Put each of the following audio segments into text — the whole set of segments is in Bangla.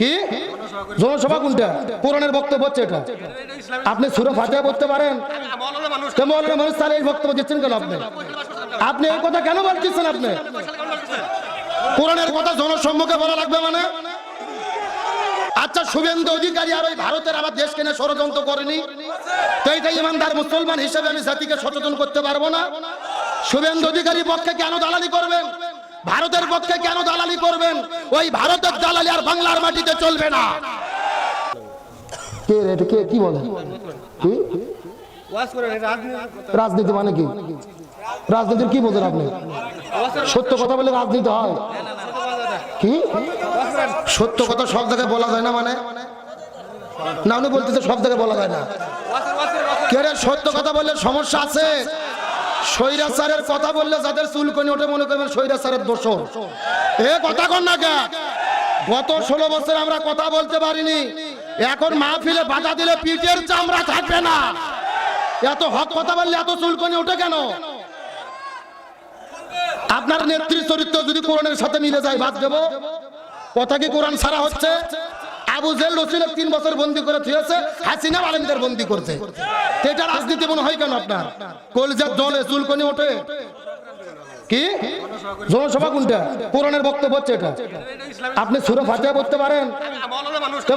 কি? জনসভা কোনটা? কোরআনের বক্তব্য হচ্ছে এটা। আপনি সুরে ফাতিহা পড়তে পারেন। মৌলানা মানুষ তাহলে এই বক্তব্য দিচ্ছেন কেন আপনি? আপনি এই কথা কেন বলতেছেন আপনি? কোরআনের কথা জনসম্মুখে বলা লাগবে মানে? আচ্ছা শুভেন্দু অধিকারী আর ওই ভারতের আমার দেশ কেনে ষড়যন্ত্র করেনি। তো এইটাই ইমানদার মুসলমান হিসেবে আমি জাতিকে সচেতন করতে পারব না। শুভেন্দু অধিকারীর পক্ষে কেন দালালি করবেন? ভারতের পক্ষে কেন দালালি করবেন? ওই ভারতের দালালি আর বাংলার মাটিতে চলবে না। কে কে? কি বলে? কি? রাজনীতি মানে কি? রাজনীতির কি বোঝেন আপনি? সত্য কথা বলে রাজনীতি হয়। কি? সত্য কথা সব জায়গায় বলা যায় না মানে? না, উনি বলতেছে সব জায়গায় বলা যায় না। কে সত্য কথা বললে সমস্যা আছে? স্বৈরাচারের কথা বললে যাদের চুলকনি ওঠে মনে করবেন স্বৈরাচারের দোষ এ কথা কন না কে? গত ষোলো বছর আমরা কথা বলতে পারিনি। এখন মা মাহফিলে বাধা দিলে পিঠের চামড়া থাকবে না। এত হক কথা বললে এত চুলকনি ওঠে কেন? আপনার নেত্রী চরিত্র যদি কোরআনের সাথে মিলে যায়, বাদ দেব। কথা কি কোরআন ছাড়া হচ্ছে? আবু জেল রসুলের তিন বছর বন্দি করে থুয়েছে, হাসিনা আলমদের বন্দি করছে। এটা রাজনীতি মনে হয় কেন আপনার? কলজার জলে চুলকনি ওঠে। কি? জনসভা কোনটা? কোরআনের বক্তব্য হচ্ছে এটা। আপনি সুরে ফাতিহা পড়তে পারেন।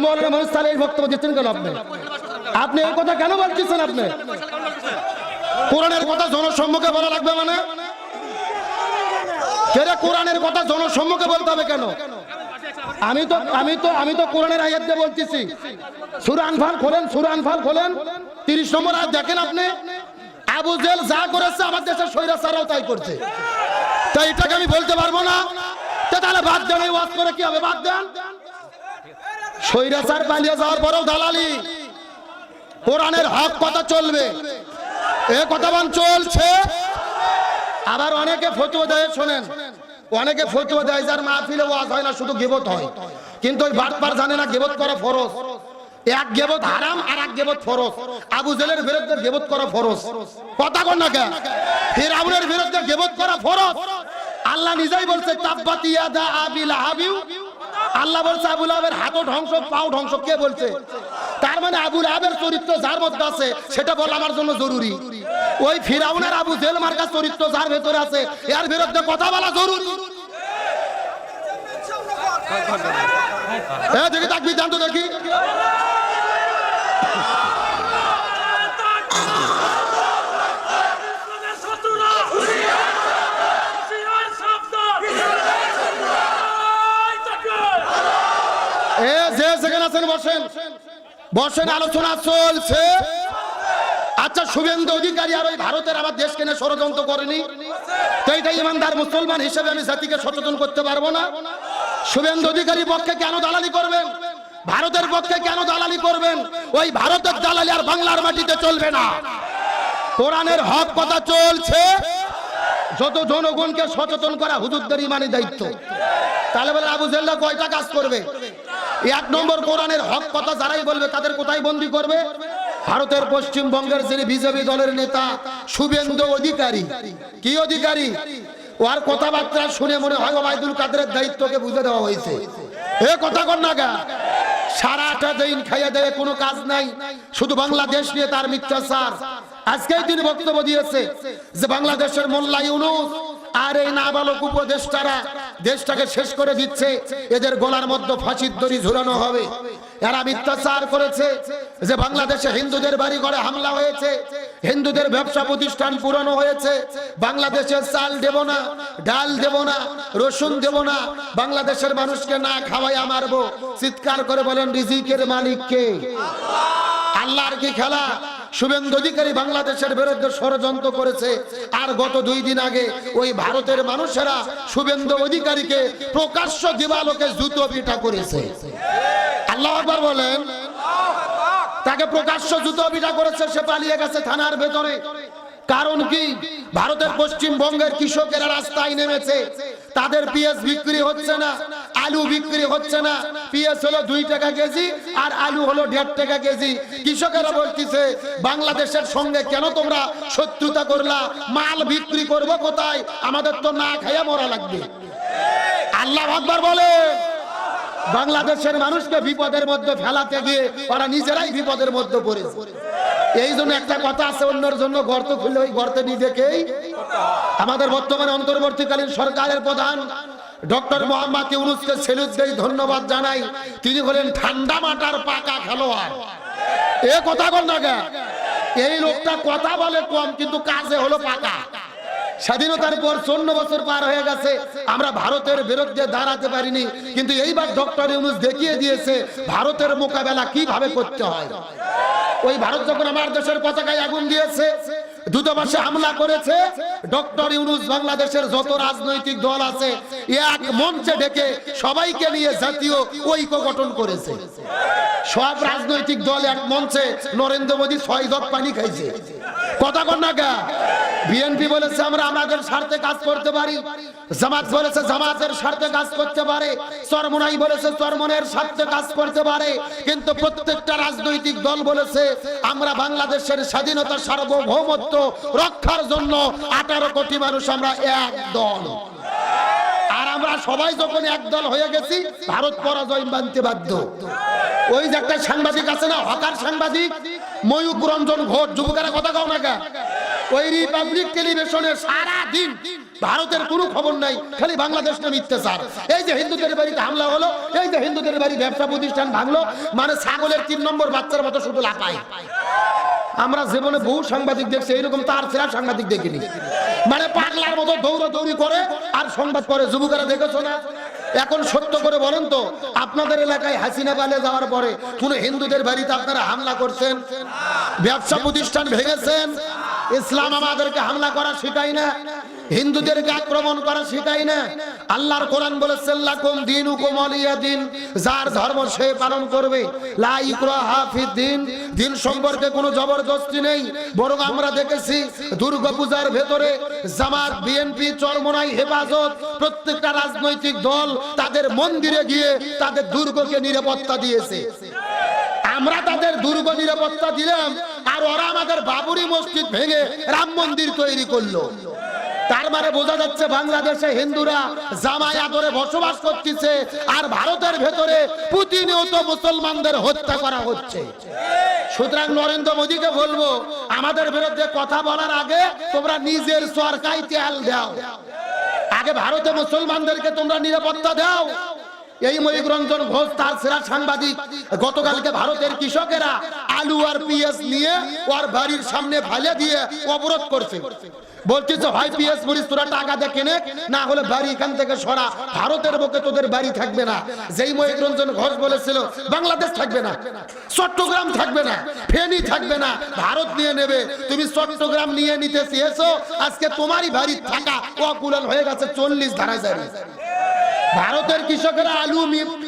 মৌলানা মানুষ তাহলে এই বক্তব্য দিচ্ছেন কেন আপনি? আপনি এই কথা কেন বলতেছেন আপনি? কোরআনের কথা জনসম্মুখে বলা লাগবে মানে? কেরে কোরআনের কথা জনসম্মুখে বলতে হবে কেন? আমি তো আমি তো আমি তো কোরআনের আয়াত দিয়ে বলতেছি। সুরান ফাল খোলেন সুরান ফাল খোলেন। তিরিশ নম্বর আয়াত দেখেন আপনি? আবু জেল যা করেছে আমার দেশের সৈরা সারাও তাই করছে। তাই এটাকে আমি বলতে পারব না। তাহলে বাদ দেন, এই ওয়াজ করে কি হবে? বাদ দেন। সৈরাচার পালিয়ে যাওয়ার পরেও দালালি। কোরআনের হক কথা চলবে। এ কথা বান চলছে। আবার অনেকে ফতুয়া দেয়, শোনেন। অনেকে ফতুয়া দেয় যার মাহফিলে ওয়াজ হয় না, শুধু গেবত হয়। কিন্তু ওই বাটপার জানে না গেবত করা ফরজ। এক গেবত হারাম আর এক গেবত ফরজ। আবু জেলের বিরুদ্ধে গেবত করা ফরজ। কথা কর না কে ফিরাউনের বিরুদ্ধে গেবত করা ফরজ। আল্লাহ নিজেই বলছে, তাব্বাতি ইয়াদা আবিল হাবিউ আল্লাহ বলছে আবুল আবের হাতও ধ্বংস, পাও ধ্বংস। কে বলছে? তার মানে আবুল আবের চরিত্র যার মধ্যে আছে, সেটা বলা আমার জন্য জরুরি। ওই ফিরাউনের আবু জেল মার্কার চরিত্র যার ভেতরে আছে, এর বিরুদ্ধে কথা বলা জরুরি। দেখি তাকবি জানতো দেখি। এ, যে সেখানে আছেন, বসেন। বসেন, আলোচনা চলছে। আচ্ছা শুভেন্দু অধিকারী আর ওই ভারতের আমার দেশ কেনে ষড়যন্ত্র করেনি? তো এইটাই ইমানদার মুসলমান হিসেবে আমি জাতিকে সচেতন করতে পারব না। শুভেন্দু অধিকারী পক্ষে কেন দালালি করবেন? ভারতের পক্ষে কেন দালালি করবেন? ওই ভারতের দালালি আর বাংলার মাটিতে চলবে না। কোরআনের হক কথা চলছে। যত জনগণকে সচেতন করা হুজুরদের ইমানি দায়িত্ব। তাহলে বলে আবু জেল্লা কয়টা কাজ করবে? এক নম্বর কোরআনের হক কথা যারাই বলবে, তাদের কোথায় বন্দি করবে? ভারতের পশ্চিমবঙ্গের যিনি বিজেপি দলের নেতা, শুভেন্দু অধিকারী। কি অধিকারী? ওর কথাবার্তা শুনে মনে হয় ওবায়দুল কাদেরের দায়িত্বকে বুঝে দেওয়া হয়েছে। এ কথা না গা। সারাটা দিন খাইয়ে দেয় কোনো কাজ নাই। শুধু বাংলাদেশ নিয়ে তার মিথ্যাচার। আজকেই তিনি বক্তব্য দিয়েছে যে বাংলাদেশের মোল্লা ইউনুস আর এই নাবালক উপদেষ্টারা দেশটাকে শেষ করে দিচ্ছে। এদের গলার মধ্যে ফাঁসির দড়ি ঝুলানো হবে। এরা মিথ্যাচার করেছে যে বাংলাদেশে হিন্দুদের বাড়ি ঘরে হামলা হয়েছে। হিন্দুদের ব্যবসা প্রতিষ্ঠান পুরানো হয়েছে। বাংলাদেশের চাল দেব না, ডাল দেব না, রসুন দেব না। বাংলাদেশের মানুষকে না খাওয়াই মারবো। চিৎকার করে বলেন, রিজিকের মালিককে আল্লাহর কি খেলা? শুভেন্দু অধিকারী বাংলাদেশের বিরুদ্ধে ষড়যন্ত্র করেছে। আর গত দুই দিন আগে ওই ভারতের মানুষেরা শুভেন্দু অধিকারীকে প্রকাশ্য দিবালোকে জুতো পিঠা করেছে। আল্লাহ আকবার বলেন, তাকে প্রকাশ্য জুতো পিঠা করেছে, সে পালিয়ে গেছে থানার ভেতরে। কারণ কি? ভারতের পশ্চিমবঙ্গের কৃষকেরা রাস্তায় নেমেছে, তাদের পিএস বিক্রি হচ্ছে না। আলু বিক্রি হচ্ছে না। পিএস হলো দুই টাকা কেজি আর আলু হলো দেড় টাকা কেজি। কৃষকেরা বলতেছে, বাংলাদেশের সঙ্গে কেন তোমরা শত্রুতা করলা? মাল বিক্রি করব কোথায়? আমাদের তো না খাইয়া মরা লাগবে। আল্লাহ আকবার বলে। বাংলাদেশের মানুষকে বিপদের মধ্যে ফেলাতে গিয়ে ওরা নিজেরাই বিপদের মধ্যে পড়েছে এই জন্য একটা কথা আছে, অন্যের জন্য গর্ত খুললে ওই গর্তে নিজেকেই আমাদের বর্তমানে অন্তর্বর্তীকালীন সরকারের প্রধান ডক্টর মোহাম্মদ ইউনুসকে সেলুট ধন্যবাদ জানাই। তিনি হলেন ঠান্ডা মাটার পাকা খেলোয়াড়। এ কথা বল না? এই লোকটা কথা বলে কম, কিন্তু কাজে হলো পাকা। স্বাধীনতার পর চন্ন বছর পার হয়ে গেছে। আমরা ভারতের বিরুদ্ধে দাঁড়াতে পারিনি। কিন্তু এইবার ডক্টর ইউনুস দেখিয়ে দিয়েছে ভারতের মোকাবেলা কীভাবে করতে হয়। ওই ভারত যখন আমার দেশের পতাকায় আগুন দিয়েছে দূতাবাসে হামলা করেছে। ডক্টর ইউনুস বাংলাদেশের যত রাজনৈতিক দল আছে, এক মঞ্চে ডেকে সবাইকে নিয়ে জাতীয় ঐক্য গঠন করেছে। সব রাজনৈতিক দল এক মঞ্চে নরেন্দ্র মোদী ছয় জগ পানি খাইছে। কথা কন না কেন বিএনপি বলেছে আমরা আমাদের স্বার্থে কাজ করতে পারি। জামাত বলেছে জামাতের স্বার্থে কাজ করতে পারে। চরমনাই বলেছে চরমনের স্বার্থে কাজ করতে পারে। কিন্তু প্রত্যেকটা রাজনৈতিক দল বলেছে, আমরা বাংলাদেশের স্বাধীনতা সার্বভৌমত্ব রক্ষার জন্য আঠারো কোটি মানুষ আমরা এক দল। আর আমরা সবাই যখন একদল হয়ে গেছি, ভারত পরাজয় মানতে বাধ্য। ওই যে একটা সাংবাদিক আছে না, হকার সাংবাদিক ময়ূক রঞ্জন ঘোষ, যুবকেরা কথা কাও না? ওই রিপাবলিক টেলিভিশনে সারা দিন ভারতের কোনো খবর নাই, খালি বাংলাদেশ না মিথ্যে স্যার এই যে হিন্দুদের বাড়িতে হামলা হলো, এই যে হিন্দুদের বাড়ি ব্যবসা প্রতিষ্ঠান ভাঙলো মানে ছাগলের তিন নম্বর বাচ্চার মতো শুধু লাপায় আমরা জীবনে বহু সাংবাদিক দেখছি, এইরকম তার সেরা সাংবাদিক দেখিনি। মানে পাগলার মতো দৌড়া দৌড়ি করে আর সংবাদ করে যুবকেরা দেখেছ না? এখন সত্য করে বলেন তো, আপনাদের এলাকায় হাসিনা পালে যাওয়ার পরে কোন হিন্দুদের বাড়িতে আপনারা হামলা করছেন? ব্যবসা প্রতিষ্ঠান ভেঙেছেন? ইসলাম আমাদেরকে হামলা করা শেখায় না? হিন্দুদেরকে আক্রমণ করা শেখায় না। আল্লাহর কোরআন বলেছেন লাকুম দিন দিন, যার ধর্ম সে পালন করবে। লা ইকরাহা ফিদ দিন দিন সম্পর্কে কোনো জবরদস্তি নেই। বরং আমরা দেখেছি, দুর্গাপূজার ভেতরে জামাত, বিএনপি, চরমনাই, হেফাজত, প্রত্যেকটা রাজনৈতিক দল তাদের মন্দিরে গিয়ে তাদের দুর্গকে নিরাপত্তা দিয়েছে। আমরা তাদের দুর্গ নিরাপত্তা দিলাম, আর ওরা আমাদের বাবুরি মসজিদ ভেঙে রাম মন্দির তৈরি করল। তার মানে বোঝা যাচ্ছে বাংলাদেশে হিন্দুরা জামাই আদরে বসবাস করতেছে আর ভারতের ভেতরে প্রতিনিয়ত মুসলমানদের হত্যা করা হচ্ছে। সুতরাং নরেন্দ্র মোদীকে বলব, আমাদের বিরুদ্ধে কথা বলার আগে তোমরা নিজের সরকারি তেল দাও। আগে ভারতে মুসলমানদেরকে তোমরা নিরাপত্তা দাও। এই ময়ূক রঞ্জন ঘোষ, তার সেরা সাংবাদিক, গতকালকে ভারতের কৃষকেরা আলু আর পিএস নিয়ে ওর বাড়ির সামনে ফেলে দিয়ে অবরোধ করছে। বাংলাদেশ থাকবে না, চট্টগ্রাম থাকবে না, ফেনী থাকবে না, ভারত নিয়ে নেবে। তুমি চট্টগ্রাম নিয়ে নিতে চেয়েছো, আজকে তোমারই বাড়ি থাকা অকুলন হয়ে গেছে, চল্লিশ ধারা জারি ভারতের কৃষকেরা আলু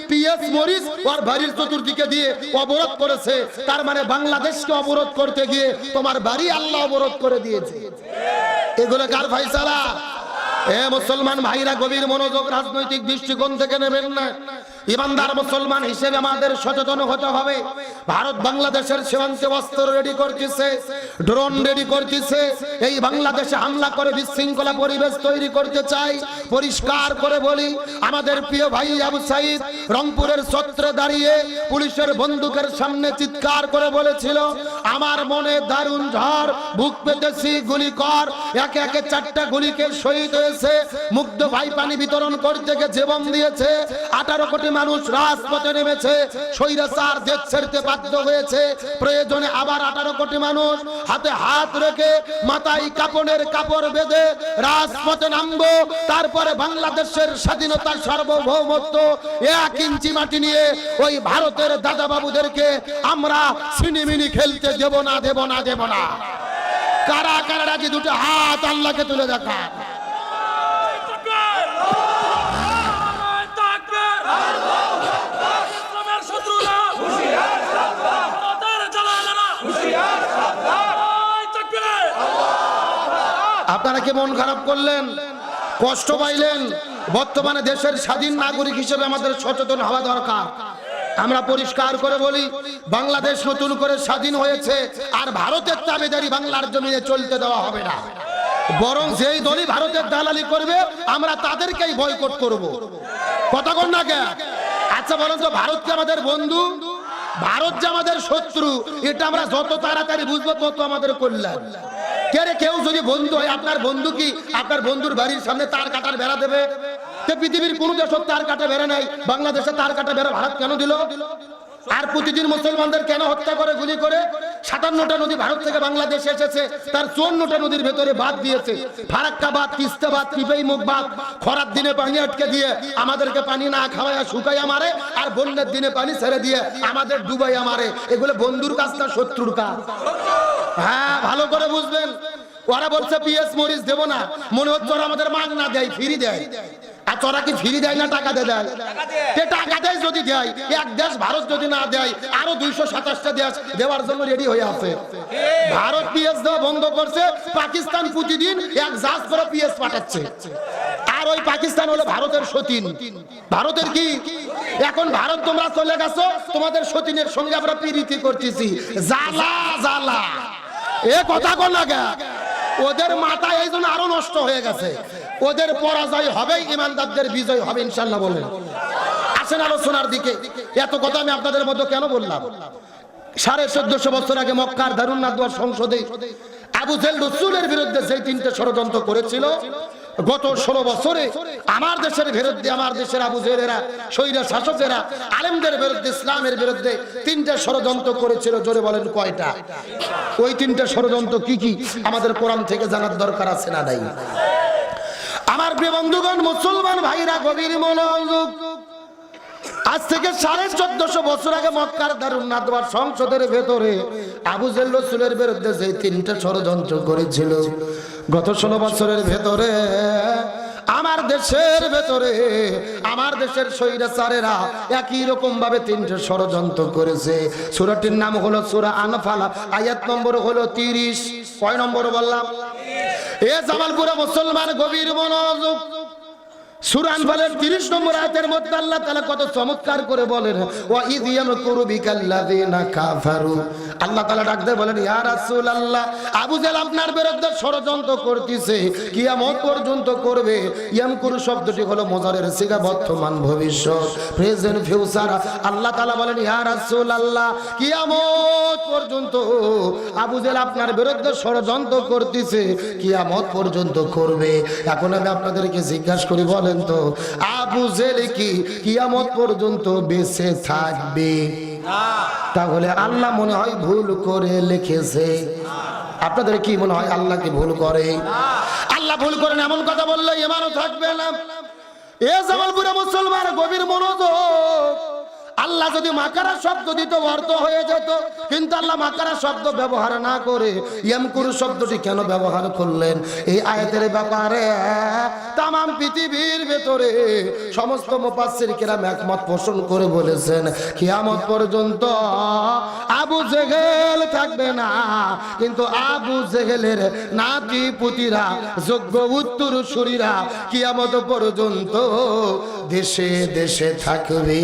পিএস মরিচ আর বাড়ির চতুর্দিকে দিয়ে অবরোধ করেছে। তার মানে বাংলাদেশকে অবরোধ করতে গিয়ে তোমার বাড়ি আল্লাহ অবরোধ করে দিয়েছে। এগুলো কার ফাইসালা? এ মুসলমান ভাইরা গভীর মনোযোগ, রাজনৈতিক দৃষ্টিকোণ থেকে নেবেন না। ইমানদার মুসলমান হিসেবে আমাদের সচেতন হতে হবে। ভারত বাংলাদেশের সীমান্তে অস্ত্র রেডি করতেছে ড্রোন রেডি করতেছে। এই বাংলাদেশে হামলা করে বিশৃঙ্খলা পরিবেশ তৈরি করতে চাই। পরিষ্কার করে বলি, আমাদের প্রিয় ভাই আবু সাইদ রংপুরের ছত্রে দাঁড়িয়ে পুলিশের বন্দুকের সামনে চিৎকার করে বলেছিল, আমার মনে দারুণ ঝড়, বুক পেতেছি, গুলি কর। একে একে চারটা গুলিকে শহীদ হয়েছে, মুগ্ধ ভাই পানি বিতরণ করতে গিয়ে জীবন দিয়েছে। আঠারো কোটি মানুষ রাজপথে নেমেছে। স্বৈরাচার দেশ ছেড়তে বাধ্য হয়েছে। প্রয়োজনে আবার আঠারো কোটি মানুষ হাতে হাত রেখে মাথায় কাপড়ের কাপড় বেঁধে রাজপথে নামবো। তারপরে বাংলাদেশের স্বাধীনতা সার্বভৌমত্ব এক ইঞ্চি মাটি নিয়ে ওই ভারতের দাদা বাবুদেরকে আমরা সিনিমিনি খেলতে দেব না দেব না দেব না। কারা কারা রাজি? দুটো হাত আল্লাহকে তুলে দেখা আপনারা কি মন খারাপ করলেন? কষ্ট পাইলেন? বর্তমানে দেশের স্বাধীন নাগরিক হিসেবে আমাদের সচেতন হওয়া দরকার। আমরা পরিষ্কার করে বলি, বাংলাদেশ নতুন করে স্বাধীন হয়েছে আর ভারতের তাবেদারি বাংলার জমিনে চলতে দেওয়া হবে না। বরং যেই দলই ভারতের দালালি করবে, আমরা তাদেরকেই বয়কট করব। কথা কন না কে? আচ্ছা বলেন তো, ভারত কি আমাদের বন্ধু? ভারত যে আমাদের শত্রু, এটা আমরা যত তাড়াতাড়ি বুঝব তত আমাদের কল্যাণ। কে রে, কেউ যদি বন্ধু হয়, আপনার বন্ধু কি? আপনার বন্ধুর বাড়ির সামনে তার কাটার বেড়া দেবে? পৃথিবীর কোন দেশ তার কাটা বেড়া নাই। বাংলাদেশে তার কাটা বেড়া ভারত কেন দিল? আর প্রতিদিন মুসলমানদের কেন হত্যা করে, গুলি করে? সাতান্নটা নদী ভারত থেকে বাংলাদেশে এসেছে। তার চুয়ান্নটা নদীর ভেতরে বাদ দিয়েছে। ফারাক্কা বাদ তিস্তা বাদ পিপেই মুখ বাদ খরার দিনে পানি আটকে দিয়ে আমাদেরকে পানি না খাওয়াইয়া শুকাইয়া মারে আর বন্যার দিনে পানি ছেড়ে দিয়ে আমাদের ডুবাইয়া মারে এগুলো বন্ধুর কাজ না শত্রুর কাজ। হ্যাঁ ভালো করে বুঝবেন। ওরা বলছে, পিএস মরিচ দেবো না। মনে হচ্ছে ওরা আমাদের মাগ না দেয়, ফ্রি দেয়। আর তোরা কি ফ্রি দেয় না, টাকা দিয়ে দেয়? টাকা দেয় যদি দেয়, এক দেশ ভারত যদি না দেয়, আরও দুইশো সাতাশটা দেশ দেওয়ার জন্য রেডি হয়ে আছে। ভারত পিএস দেওয়া বন্ধ করছে, পাকিস্তান প্রতিদিন এক জাহাজ করে পিএস পাঠাচ্ছে। আর ওই পাকিস্তান হলো ভারতের সতীন। ভারতের কি? এখন ভারত তোমরা চলে গেছো, তোমাদের সতীনের সঙ্গে আমরা পিরিতি করতেছি। জ্বালা জ্বালা। এ কথা কর না ওদের মাথা এই জন্য আরও নষ্ট হয়ে গেছে। ওদের পরাজয় হবে ইমানদারদের বিজয় হবে ইনশাল্লাহ বলেন। আসেন আলোচনার দিকে। এত কথা আমি আপনাদের মধ্যে কেন বললাম? সাড়ে চোদ্দশো বছর আগে মক্কার দারুণ নাদুয়ার সংসদে আবু জেল রসুলের বিরুদ্ধে সেই তিনটে ষড়যন্ত্র করেছিল গত ষোলো বছরে আমার দেশের বিরুদ্ধে, আমার দেশের আবু জেলেরা শৈরা শাসকেরা, আলেমদের বিরুদ্ধে, ইসলামের বিরুদ্ধে তিনটে ষড়যন্ত্র করেছিল, জোরে বলেন কয়টা? ওই তিনটে ষড়যন্ত্র কি কি? আমাদের কোরআন থেকে জানার দরকার আছে না নাই? আমার প্রিয় বন্ধুগণ, মুসলমান ভাইরা, গভীর মনোযোগ। আজ থেকে সাড়ে চোদ্দশো বছর আগে মক্কার দারুণ নাদওয়ার সংসদের ভেতরে আবু জেল রসুলের বিরুদ্ধে যে তিনটা ষড়যন্ত্র করেছিল গত ষোলো বছরের ভেতরে, আমার দেশের ভেতরে, আমার দেশের স্বৈরাচারেরা একই রকম ভাবে তিনটে ষড়যন্ত্র করেছে। সুরাটির নাম হলো সুরা আনফালা, আয়াত নম্বর হলো তিরিশ। কয় নম্বর বললাম? এ জামালপুরে মুসলমান গভীর মনোযোগ সুরান বলেন 30 নম্বর আয়াতের মধ্যে আল্লাহ তাআলা কত চমৎকার করে বলেন, ওয়া ইদিয়াম কুরবিকাল্লাযিনা কাফারু। আল্লাহ তাআলা ডাক বলেন রাসূলুল্লাহ, আবু জাহেল আপনার বিরুদ্ধে ষড়যন্ত্র শব্দটি হলো বর্তমান ভবিষ্যৎ আল্লাহ বলেন রাসূলুল্লাহ, কিয়ামত পর্যন্ত আপনার বিরুদ্ধে ষড়যন্ত্র করতেছে, কিয়ামত পর্যন্ত করবে। এখন আমি আপনাদেরকে জিজ্ঞাসা করি, বলেন তো, আবু জেল কি কিয়ামত পর্যন্ত বেঁচে থাকবে? তাহলে আল্লাহ মনে হয় ভুল করে লিখেছে। আপনাদের কি মনে হয় আল্লাহ কি ভুল করে? আল্লাহ ভুল করেন এমন কথা বললে এমানও থাকবে না। এ জামালপুরে মুসলমান গভীর মনোযোগ। আল্লাহ যদি মাকারা শব্দ দিত, অর্থ হয়ে যেত। কিন্তু আল্লাহ মাকারা শব্দ ব্যবহার না করে ইয়ামকুরু শব্দটি কেন ব্যবহার করলেন? এই আয়াতের ব্যাপারে তাম পৃথিবীর ভেতরে সমস্ত মুফাসসির কেরাম একমত পোষণ করে বলেছেন, কিয়ামত পর্যন্ত আবু জেহেল থাকবে না। কিন্তু আবু জেহেলের নাতি পুতিরা, যোগ্য উত্তর সুরীরা কিয়ামত পর্যন্ত দেশে দেশে থাকবে।